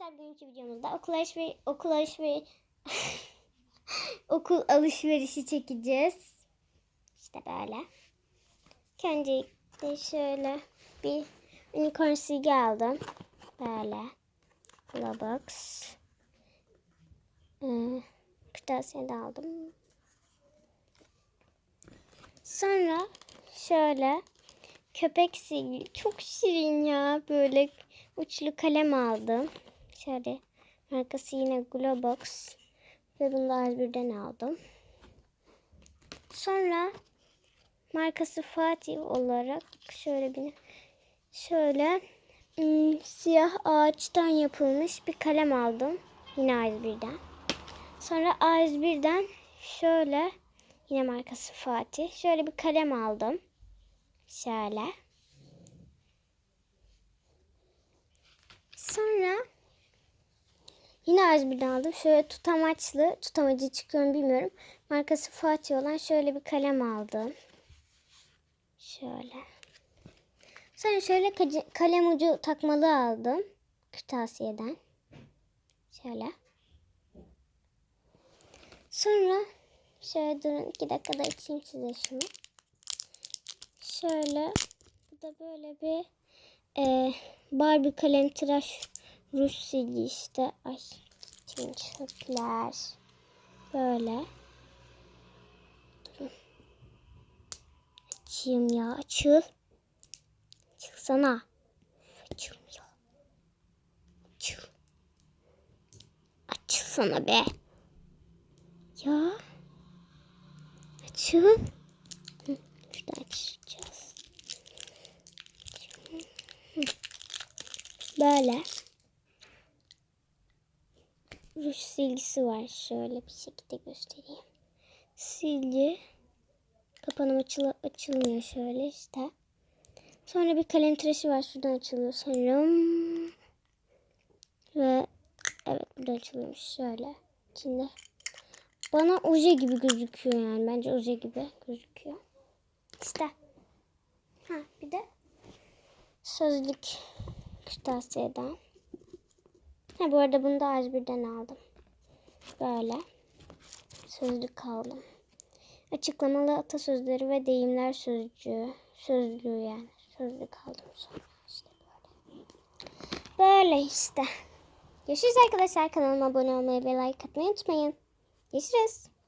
Arkadaşlar bugünkü videomuzda okul alışveriş okul alışveriş okul alışverişi çekeceğiz. İşte böyle. Öncelikle şöyle bir unicorn silgi aldım. Böyle. Robux. Ee, de aldım. Sonra şöyle köpek silgi. Çok şirin ya. Böyle uçlu kalem aldım. Şöyle markası yine Globox. Ve bunu da A1'den aldım. Sonra markası Fatih olarak şöyle bir şöyle ım, siyah ağaçtan yapılmış bir kalem aldım. Yine A1'den. Sonra A1'den şöyle yine markası Fatih. Şöyle bir kalem aldım. Şöyle. Sonra yine A1'den aldım. Şöyle tutamaçlı, tutamacı çıkıyor bilmiyorum. Markası Fatih olan şöyle bir kalem aldım. Şöyle. Sonra şöyle kalem ucu takmalı aldım. Kırtasiye'den. Şöyle. Sonra şöyle durun iki dakikada açayım size şunu. Şöyle. Bu da böyle bir e, Barbie kalem tıraş ruj silgi işte. Ay tüm çöpler. Böyle. Durun. Açayım ya açıl. Açılsana. Açılmıyor. Açıl. Açılsana be. Ya. Açıl. Şurada açacağız. Böyle. Ruj silgisi var. Şöyle bir şekilde göstereyim. Silgi. Kapanım açılı, açılmıyor şöyle işte. Sonra bir kalem tıraşı var. Şuradan açılıyor sanırım. Ve evet buradan açılıyormuş şöyle. İçinde. Bana oje gibi gözüküyor yani. Bence oje gibi gözüküyor. İşte. Ha bir de sözlük kırtasiyeden. Ha bu arada bunu da A1'den aldım. Böyle. Sözlük aldım. Açıklamalı atasözleri ve deyimler sözcüğü. Sözlüğü yani. Sözlük aldım sonra işte böyle. Böyle işte. Görüşürüz arkadaşlar. Kanalıma abone olmayı ve like atmayı unutmayın. Görüşürüz.